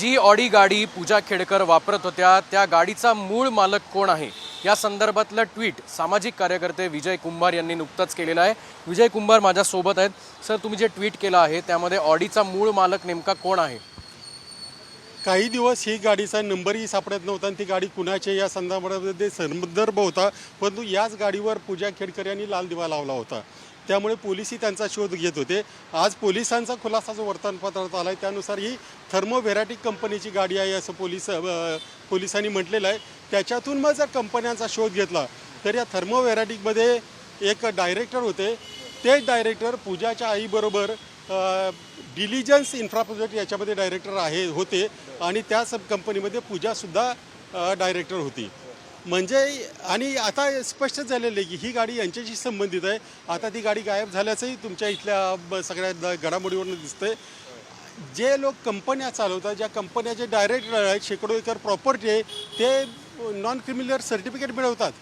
जी Audi गाडी पूजा खेडकर वापरत होत्या त्या गाडीचा मूळ मालक कोण आहे? या संदर्भातलं ट्विट सामाजिक कार्यकर्ते विजय कुंभार यांनी नुकतंच केलेलं आहे. विजय कुंभार माझ्यासोबत आहेत. सर तुम्ही जे ट्विट केलं आहे त्यामध्ये ऑडीचा मूळ मालक नेमका कोण आहे? काही दिवस ही गाडीचा नंबरही सापडत नव्हता आणि ती गाडी कुणाची या संदर्भामध्ये संदर्भ होता. परंतु याच गाडीवर पूजा खेडकर यांनी लाल दिवा लावला होता. त्यामुळे पोलिसही त्यांचा शोध घेत होते. आज पोलिसांचा खुलासा जो वर्तमानपत्रात आला आहे त्यानुसार ही थर्मो व्हेराटिक कंपनीची गाडी आहे असं पोलीस पोलिसांनी म्हटलेलं आहे. त्याच्यातून मग जर कंपन्यांचा शोध घेतला तर या थर्मो व्हेराटिकमध्ये एक डायरेक्टर होते. तेच डायरेक्टर पूजाच्या आईबरोबर डिलिजन्स इन्फ्रा प्रोजेक्ट याच्यामध्ये डायरेक्टर आहे होते. आणि त्या सब कंपनीमध्ये पूजासुद्धा डायरेक्टर होती. म्हणजे आणि आता स्पष्ट झालेलं आहे की ही गाडी यांच्याशी संबंधित आहे. आता ती गाडी गायब झाल्याचंही तुमच्या इथल्या ब- सगळ्या द- घडामोडीवरून दिसतंय. जे लोक कंपन्या चालवतात ज्या कंपन्याचे डायरेक्टर आहेत शेकडो एकर प्रॉपर्टी आहे ते नॉन क्रिमिनल सर्टिफिकेट मिळवतात.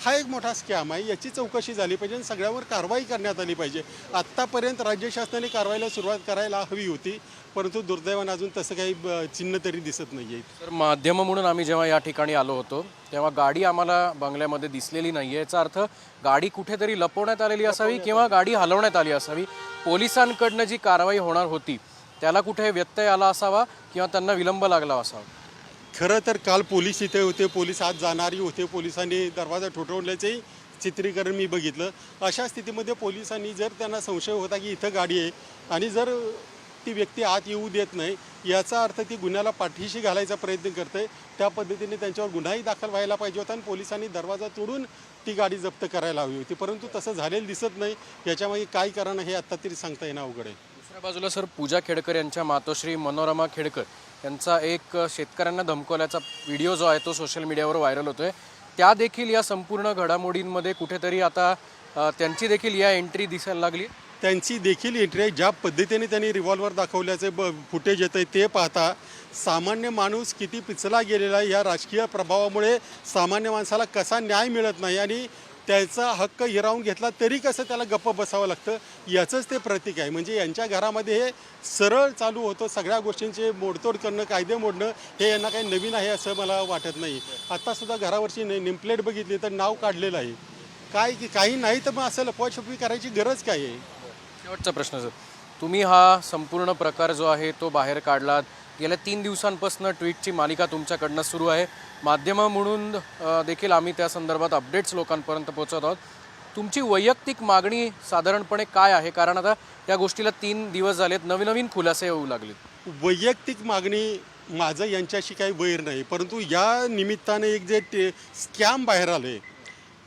हा एक मोठा स्कॅम आहे. याची चौकशी झाली पाहिजे आणि सगळ्यावर कारवाई करण्यात आली पाहिजे. आत्तापर्यंत राज्य शासनाने कारवाईला सुरुवात करायला हवी होती परंतु दुर्दैवानं अजून तसं काही चिन्ह तरी दिसत नाही आहे तर माध्यम म्हणून आम्ही जेव्हा या ठिकाणी आलो होतो तेव्हा गाडी आम्हाला बंगल्यामध्ये दिसलेली नाही आहे याचा अर्थ गाडी कुठेतरी लपवण्यात आलेली असावी किंवा गाडी हलवण्यात आली असावी पोलिसांकडनं जी कारवाई होणार होती त्याला कुठे व्यत्यय आला असावा किंवा त्यांना विलंब लागला असावा? खरं तर काल पोलीस इथे होते पोलीस आज जाणारी होते पोलिसांनी दरवाजा ठोठवल्याचंही चित्रीकरण मी बघितलं. अशा स्थितीमध्ये पोलिसांनी जर त्यांना संशय होता की इथं गाडी आहे आणि जर ती व्यक्ती आत येऊ देत नाही याचा अर्थ ती गुन्ह्याला पाठीशी घालायचा प्रयत्न करते त्या पद्धतीने त्यांच्यावर गुन्हाही दाखल व्हायला पाहिजे होता आणि पोलिसांनी दरवाजा तोडून ती गाडी जप्त करायला हवी होती. परंतु तसं झालेलं दिसत नाही. याच्यामागे काय कारण हे आत्ता तरी सांगता येणं अवघड आहे. दुसऱ्या बाजूला सर पूजा खेडकर यांच्या मातोश्री मनोरमा खेडकर यांचा एक शेतकऱ्यांना धमकवल्याचा व्हिडिओ जो आहे तो सोशल मीडियावर व्हायरल होतोय. त्या देखील या संपूर्ण घडामोडींमध्ये कुठेतरी आता त्यांची देखील या एंट्री दिसायला लागली. त्यांची देखील एंट्री आहे. ज्या पद्धतीने त्यांनी रिव्हॉल्वर दाखवल्याचे ब फुटेज येतं आहे ते पाहता सामान्य माणूस किती पिचला गेलेला आहे या राजकीय प्रभावामुळे सामान्य माणसाला कसा न्याय मिळत नाही आणि त्याचा हक्क हिरावून घेतला तरी कसं त्याला गप्प बसावं लागतं? याचंच ते प्रतीक आहे. म्हणजे यांच्या घरामध्ये हे सरळ चालू होतं. सगळ्या गोष्टींचे मोडतोड करणं कायदे मोडणं हे यांना काही नवीन आहे असं मला वाटत नाही. आत्तासुद्धा घरावरची ने नेमप्लेट बघितली तर नाव काढलेलं आहे. काय की काही नाही तर मग असं लपवाछपवी करायची गरज काय आहे? शेवटचा प्रश्न सर. तुम्ही हा संपूर्ण प्रकार जो आहे तो बाहेर काढलात. गेल्या तीन दिवसांपासून ट्विटची मालिका तुमच्याकडनं सुरू आहे. माध्यमं म्हणून देखील आम्ही त्या संदर्भात अपडेट्स लोकांपर्यंत पोहोचत आहोत. तुमची वैयक्तिक मागणी साधारणपणे काय आहे? कारण आता या गोष्टीला तीन दिवस झालेत नवीन नवीन खुलासे येऊ लागलेत. वैयक्तिक मागणी माझं यांच्याशी काही वैर नाही परंतु या निमित्ताने एक जे ते स्कॅम बाहेर आले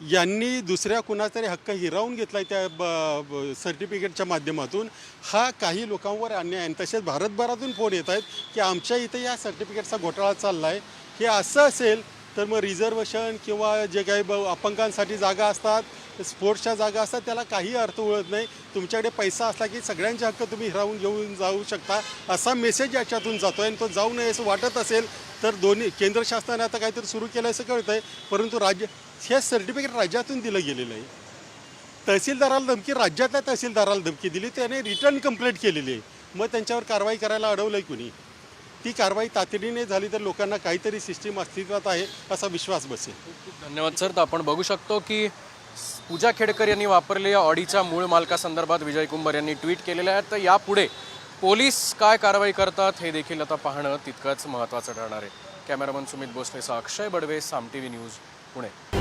यांनी दुसऱ्या कुणातरी हक्क हिरावून घेतला आहे त्या ब- ब- सर्टिफिकेटच्या माध्यमातून. हा काही लोकांवर अन्याय आहे. आणि तसेच भारतभरातून फोन येत आहेत की आमच्या इथे या सर्टिफिकेटचा घोटाळा चालला आहे हे असं असेल तर मग रिझर्वेशन किंवा जे काही ब अपंगांसाठी जागा असतात स्पोर्ट्सच्या जागा असतात त्याला काही अर्थ उळत नाही. तुमच्याकडे पैसा असला की सगळ्यांचे हक्क तुम्ही हिरावून घेऊन जाऊ शकता. असा मेसेज याच्यातून जातो आहे आणि तो जाऊ नये असं वाटत असेल तर दोन्ही केंद्र शासनाने आता काहीतरी सुरू केलं असं कळतं आहे परंतु राज्य हे सर्टिफिकेट राज्यातून दिलं गेलेलं आहे. तहसीलदाराला धमकी राज्यातल्या तहसीलदाराला धमकी दिली त्याने रिटर्न कंप्लेंट केलेली आहे. मग त्यांच्यावर कारवाई करायला अडवलं आहे कुणी? ती कारवाई तातडीने झाली तर लोकांना काहीतरी सिस्टीम अस्तित्वात आहे असा विश्वास बसेल. धन्यवाद सर. तर आपण बघू शकतो की पूजा खेडकर यांनी वापरलेल्या ऑडीच्या मूळ मालकासंदर्भात विजय कुंभार यांनी ट्विट केलेलं आहे. तर यापुढे पोलीस काय कारवाई करतात हे देखील आता पाहणं तितकंच महत्त्वाचं ठरणार आहे. Cameraman Sumit भोसलेसह Akshay Badve Saam T V news Pune.